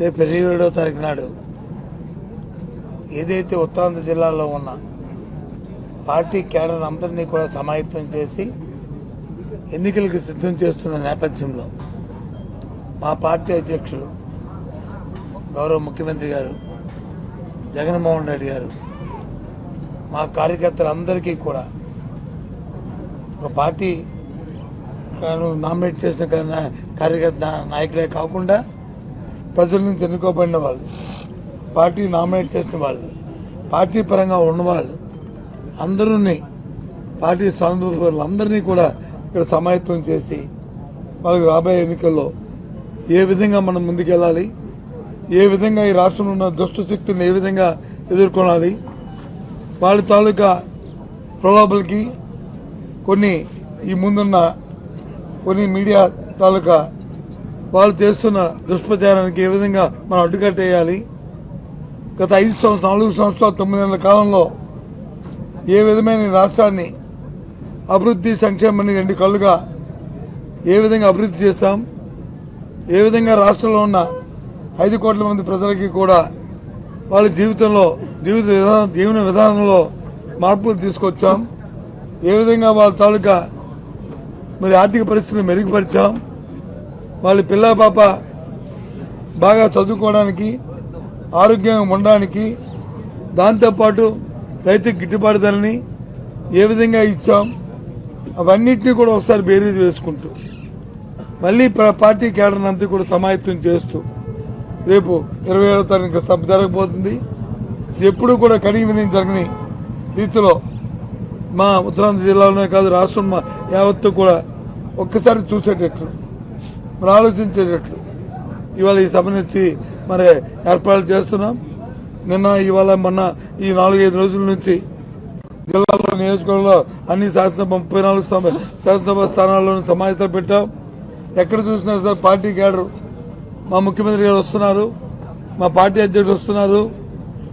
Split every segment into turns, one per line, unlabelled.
రేపు ఇరవై ఏడవ తారీఖు నాడు ఏదైతే ఉత్తరాంధ్ర జిల్లాలో ఉన్న పార్టీ కేడర్ అందరినీ కూడా సమాయత్తం చేసి ఎన్నికలకు సిద్ధం చేస్తున్న నేపథ్యంలో మా పార్టీ అధ్యక్షులు గౌరవ ముఖ్యమంత్రి గారు జగన్మోహన్ రెడ్డి గారు మా కార్యకర్తలందరికీ కూడా ఒక పార్టీ నామినేట్ చేసిన కార్యకర్త నాయకులే కాకుండా ప్రజల నుంచి ఎన్నుకోబడిన వాళ్ళు పార్టీ నామినేట్ చేసిన వాళ్ళు పార్టీ పరంగా ఉన్నవాళ్ళు అందరూ పార్టీ స్వాతంత్ర అందరినీ కూడా ఇక్కడ సమాయత్వం చేసి వాళ్ళకి రాబోయే ఎన్నికల్లో ఏ విధంగా మనం ముందుకెళ్ళాలి ఏ విధంగా ఈ రాష్ట్రంలో ఉన్న దుష్ట శక్తులను ఏ విధంగా ఎదుర్కొనాలి వాళ్ళ తాలూకా ప్రలోభలకి కొన్ని ఈ ముందున్న కొన్ని మీడియా తాలూకా వాళ్ళు చేస్తున్న దుష్ప్రచారానికి ఏ విధంగా మనం అడ్డుకట్టేయాలి గత ఐదు సంవత్సరం నాలుగు సంవత్సరాలు తొమ్మిది నెలల కాలంలో ఏ విధమైన రాష్ట్రాన్ని అభివృద్ధి సంక్షేమాన్ని రెండు కళ్ళుగా ఏ విధంగా అభివృద్ధి చేస్తాం ఏ విధంగా రాష్ట్రంలో ఉన్న ఐదు కోట్ల మంది ప్రజలకి కూడా వాళ్ళ జీవితంలో జీవిత విధానం జీవన విధానంలో మార్పులు తీసుకొచ్చాం. ఏ విధంగా వాళ్ళ తాలూకా మరి ఆర్థిక పరిస్థితులు మెరుగుపరిచాం. వాళ్ళ పిల్ల పాప బాగా చదువుకోవడానికి ఆరోగ్యంగా ఉండడానికి దాంతోపాటు రైతు గిట్టుబాటు ధరని ఏ విధంగా ఇచ్చాం అవన్నిటిని కూడా ఒకసారి బేరీజ్ వేసుకుంటూ మళ్ళీ పార్టీ కేడర్ అంతా కూడా సమాయత్తం చేస్తూ రేపు ఇరవై ఏడవ తారీఖు సభ జరగబోతుంది. ఎప్పుడు ఎప్పుడూ కూడా కడిగి విని జరగని రీతిలో మా ఉత్తరాంధ్ర జిల్లాలోనే కాదు రాష్ట్రం మా యావత్తు కూడా ఒక్కసారి చూసేటట్లు. మరి ఆలోచించేటట్లు. ఇవాళ ఈ సభ నుంచి మరి ఏర్పాట్లు చేస్తున్నాం. నిన్న ఇవాళ మొన్న ఈ నాలుగైదు రోజుల నుంచి జిల్లాలో నియోజకవర్గంలో అన్ని శాసనసభ ముప్పై నాలుగు శాసనసభ స్థానాల్లోనూ సమావేశాలు పెట్టాం. ఎక్కడ చూసినా సార్ పార్టీ కేడరు మా ముఖ్యమంత్రి గారు వస్తున్నారు. మా పార్టీ అధ్యక్షుడు వస్తున్నారు.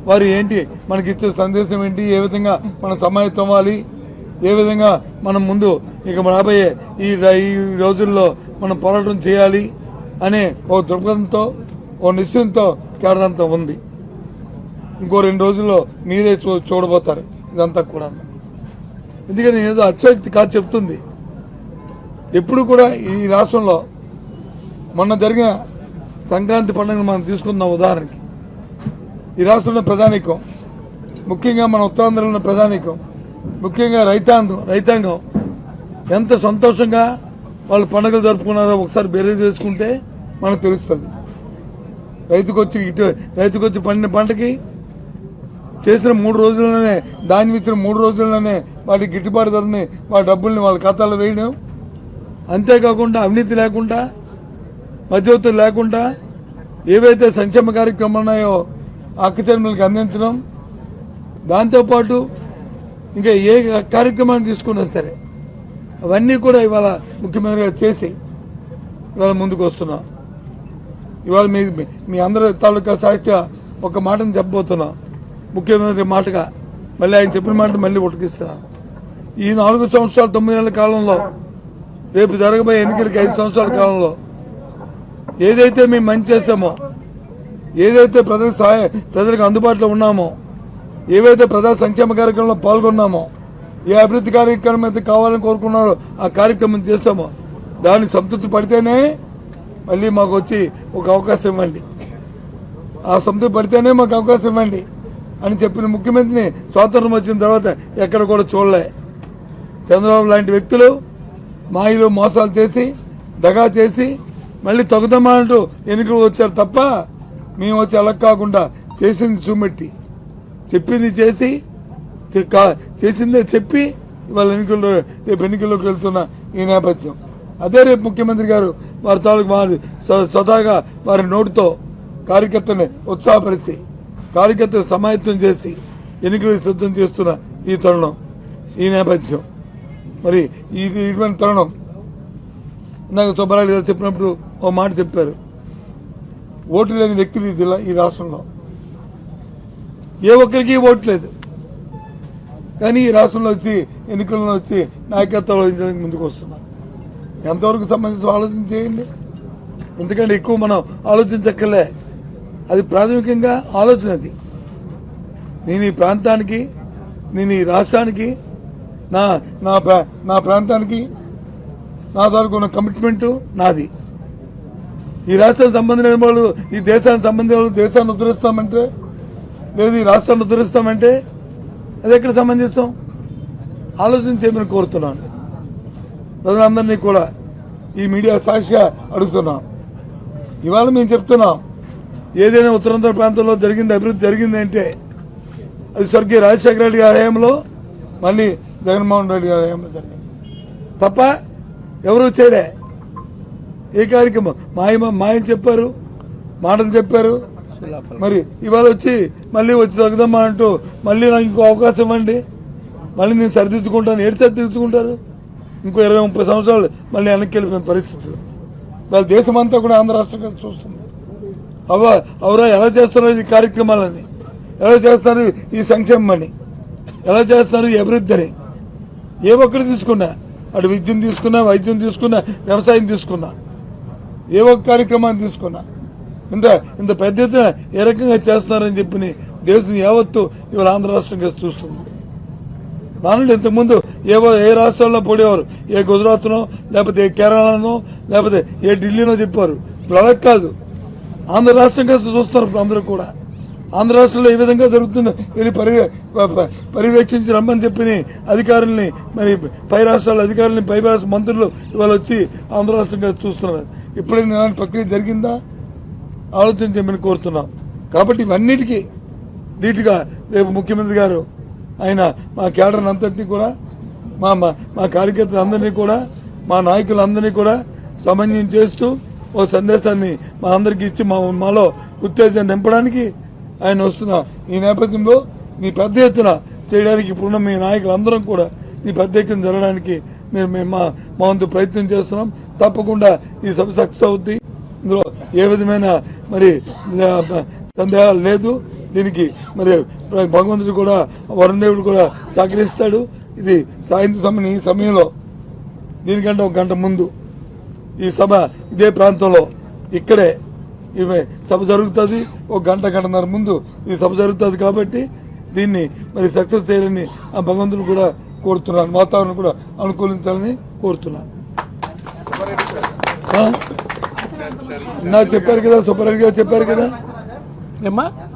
వారు ఏంటి? మనకి ఇచ్చే సందేశం ఏంటి? ఏ విధంగా మనం సమాయత్తం అవ్వాలి? ఏ విధంగా మనం ముందు ఇక రాబోయే ఈ ఈ రోజుల్లో మనం పోరాటం చేయాలి అనే ఒక దృక్పథంతో ఓ నిశ్చయంతో కేడదంతా ఉంది. ఇంకో రెండు రోజుల్లో మీరే చూ చూడబోతారు. ఇదంతా కూడా. ఎందుకని ఏదో అత్యక్తి కాదు చెప్తుంది. ఎప్పుడు కూడా ఈ రాష్ట్రంలో మొన్న జరిగిన సంక్రాంతి పండుగను మనం తీసుకుందాం ఉదాహరణకి. ఈ రాష్ట్రంలో ప్రధానికం ముఖ్యంగా మన ఉత్తరాంధ్రలో ఉన్న ప్రధానికం ముఖ్యంగా రైతాంగం రైతాంగం ఎంత సంతోషంగా వాళ్ళు పండుగలు జరుపుకున్నారో ఒకసారి బేరేజ్ చేసుకుంటే మనకు తెలుస్తుంది. రైతుకు వచ్చి ఇటు రైతుకు వచ్చి పండిన పంటకి చేసిన మూడు రోజుల్లోనే ధాన్యం ఇచ్చిన మూడు రోజుల్లోనే వాటి గిట్టుబాటు ధరని వాటి డబ్బుల్ని వాళ్ళ ఖాతాలో వేయడం. అంతేకాకుండా అవినీతి లేకుండా మధ్యవర్తులు లేకుండా ఏవైతే సంక్షేమ కార్యక్రమాలు ఉన్నాయో అక్కచెరువులకు అందించడం. దాంతోపాటు ఇంకా ఏ కార్యక్రమాన్ని తీసుకున్నా సరే అవన్నీ కూడా ఇవాళ ముఖ్యమంత్రి గారు చేసి ఇవాళ ముందుకు వస్తున్నాం. ఇవాళ మీ మీ అందరి తాలూకా సాక్షిగా ఒక మాటను చెప్పబోతున్నాం. ముఖ్యమంత్రి మాటగా మళ్ళీ ఆయన చెప్పిన మాట మళ్ళీ ఉటకిస్తున్నాను ఈ నాలుగు సంవత్సరాలు తొమ్మిది నెలల కాలంలో రేపు జరగబోయే ఎన్నికలకి ఐదు సంవత్సరాల కాలంలో ఏదైతే మేము మంచి చేసామో ఏదైతే ప్రజలకు సహాయ ప్రజలకు అందుబాటులో ఉన్నామో ఏవైతే ప్రజా సంక్షేమ కార్యక్రమంలో పాల్గొన్నామో ఏ అభివృద్ధి కార్యక్రమం అయితే కావాలని కోరుకున్నారో ఆ కార్యక్రమం చేస్తామో దాన్ని సంతృప్తి పడితేనే మళ్ళీ మాకు వచ్చి ఒక అవకాశం ఇవ్వండి. ఆ సంతృప్తి పడితేనే మాకు అవకాశం ఇవ్వండి అని చెప్పిన ముఖ్యమంత్రిని స్వాతంత్రం వచ్చిన తర్వాత ఎక్కడ కూడా చూడలే. చంద్రబాబు లాంటి వ్యక్తులు మాయలు మోసాలు చేసి దగా చేసి మళ్ళీ తొగదమంటూ ఎన్నికలు వచ్చారు తప్ప మేము వచ్చి అలా కాకుండా చేసింది చూమెట్టి చెప్పింది చేసి చేసిందే చెప్పి ఇవాళ ఎన్నికల్లో రేపు ఎన్నికల్లోకి వెళ్తున్న ఈ నేపథ్యం. అదే రేపు ముఖ్యమంత్రి గారు వారి తాలూకు వారి స్వతహాగా వారి నోటితో కార్యకర్తని ఉత్సాహపరిచి కార్యకర్త సమాయత్తం చేసి ఎన్నికలకు సిద్ధం చేస్తున్న ఈ తరుణం ఈ నేపథ్యం. మరి ఇది ఇటువంటి తరుణం ఇందాక సుబ్బారాయుడు గారు చెప్పినప్పుడు ఓ మాట చెప్పారు. ఓటు లేని వ్యక్తులు ఈ జిల్లా ఈ రాష్ట్రంలో. ఏ ఒక్కరికి ఓట్లేదు కానీ ఈ రాష్ట్రంలో వచ్చి ఎన్నికల్లో వచ్చి నాయకత్వం వహించడానికి ముందుకు వస్తున్నారు. ఎంతవరకు సంబంధించి ఆలోచన చేయండి. ఎందుకంటే ఎక్కువ మనం ఆలోచించక్కర్లే. అది ప్రాథమికంగా ఆలోచన అది. నేను ఈ ప్రాంతానికి నేను ఈ రాష్ట్రానికి నా నా ప్రా- నా ప్రాంతానికి నా తాలూకు ఉన్న కమిట్మెంటు నాది. ఈ రాష్ట్రానికి సంబంధించిన వాళ్ళు ఈ దేశానికి సంబంధించిన వాళ్ళు దేశాన్ని ఉద్ధరిస్తామంటే లేదు ఈ రాష్ట్రాన్ని ఉద్ధరిస్తామంటే అది ఎక్కడ సంబంధిస్తాం? ఆలోచన చేయమని కోరుతున్నాను. ప్రజలందరినీ కూడా ఈ మీడియా సాక్షిగా అడుగుతున్నాం. ఇవాళ మేము చెప్తున్నాం ఏదైనా ఉత్తరాంధ్ర ప్రాంతంలో జరిగింది అభివృద్ధి జరిగింది అంటే అది స్వర్గీయ రాజశేఖర రెడ్డి గారి హయాంలో మళ్ళీ జగన్మోహన్ రెడ్డి గారి హయాంలో జరిగింది. తప్ప ఎవరు చేయలే. ఏ కార్యక్రమం? మాయ మాయం చెప్పారు మాటలు చెప్పారు మరి ఇవాళ వచ్చి మళ్ళీ వచ్చి తగ్గుదమ్మా అంటూ మళ్ళీ నాకు ఇంకో అవకాశం ఇవ్వండి. మళ్ళీ నేను సరిదిద్దుకుంటాను. ఏడు సరిదిద్దుకుంటారు? ఇంకో ఇరవై ముప్పై సంవత్సరాలు మళ్ళీ వెనక్కి వెళ్ళిపోయిన పరిస్థితులు. వాళ్ళ దేశం అంతా కూడా ఆంధ్ర రాష్ట్రంగా చూస్తుంది. అవ అవరా ఎలా చేస్తున్నారు ఈ కార్యక్రమాలని ఎలా చేస్తారు ఈ సంక్షేమని ఎలా చేస్తారు ఈ అభివృద్ధి అని ఏ ఒక్కటి తీసుకున్నా అటు విద్యను తీసుకున్నా వైద్యం తీసుకున్నా వ్యవసాయం తీసుకున్నా ఏ ఒక్క కార్యక్రమాన్ని తీసుకున్నా ఇంత ఇంత పెద్ద ఎత్తున ఏ రకంగా చేస్తున్నారని చెప్పి దేశం యావత్తు ఇవాళ ఆంధ్ర రాష్ట్రం కలిసి చూస్తుంది. దానిలో ఇంతకుముందు ఏ ఏ రాష్ట్రాల్లో పోడేవారు? ఏ గుజరాత్నో లేకపోతే ఏ కేరళనో లేకపోతే ఏ ఢిల్లీనో చెప్పారు ఇప్పుడు అలా కాదు. ఆంధ్ర రాష్ట్రం కలిసి చూస్తున్నారు ఇప్పుడు అందరూ కూడా. ఆంధ్ర రాష్ట్రంలో ఏ విధంగా జరుగుతుందో వీళ్ళు పరి పర్యవేక్షించి రమ్మని చెప్పి అధికారుల్ని మరి పై రాష్ట్రాల అధికారుల్ని పై రాష్ట్ర మంత్రులు ఇవాళ వచ్చి ఆంధ్ర రాష్ట్రం కలిసి చూస్తున్నారు. ఇప్పుడైనా ఇలాంటి ప్రక్రియ జరిగిందా? ఆలోచన చేయమని కోరుతున్నాం. కాబట్టి ఇవన్నిటికీ ధీటుగా రేపు ముఖ్యమంత్రి గారు ఆయన మా కేడర్ అంతటినీ కూడా మా మా మా కార్యకర్తలందరినీ కూడా మా నాయకులందరినీ కూడా సమన్వయం చేస్తూ ఓ సందేశాన్ని మా అందరికీ ఇచ్చి మా మాలో ఉత్తేజాన్ని నింపడానికి ఆయన వస్తున్న ఈ నేపథ్యంలో ఈ పెద్ద ఎత్తున చేయడానికి ఇప్పుడున్న మీ నాయకులందరం కూడా ఈ పెద్ద ఎత్తున జరగడానికి మేము మేము మా మా వంతు ప్రయత్నం చేస్తున్నాం. తప్పకుండా ఈ సభ సక్సెస్ అవుద్ది. ఏ విధమైన మరి సందేహాలు లేదు. దీనికి మరి భగవంతుడు కూడా వరుణదేవుడు కూడా సహకరిస్తాడు. ఇది సాయంత్రం సమయం ఈ సమయంలో దీనికంటే ఒక గంట ముందు ఈ సభ ఇదే ప్రాంతంలో ఇక్కడే ఇవే సభ జరుగుతుంది. ఒక గంట గంటన్నర ముందు ఈ సభ జరుగుతుంది కాబట్టి దీన్ని మరి సక్సెస్ చేయాలని ఆ భగవంతుడు కూడా కోరుతున్నాను. వాతావరణం కూడా అనుకూలించాలని కోరుతున్నాను. ఆ? చెప్పారు కదా సుబ్బారెడ్డి గారు చెప్పారు కదా
ఏమ్మా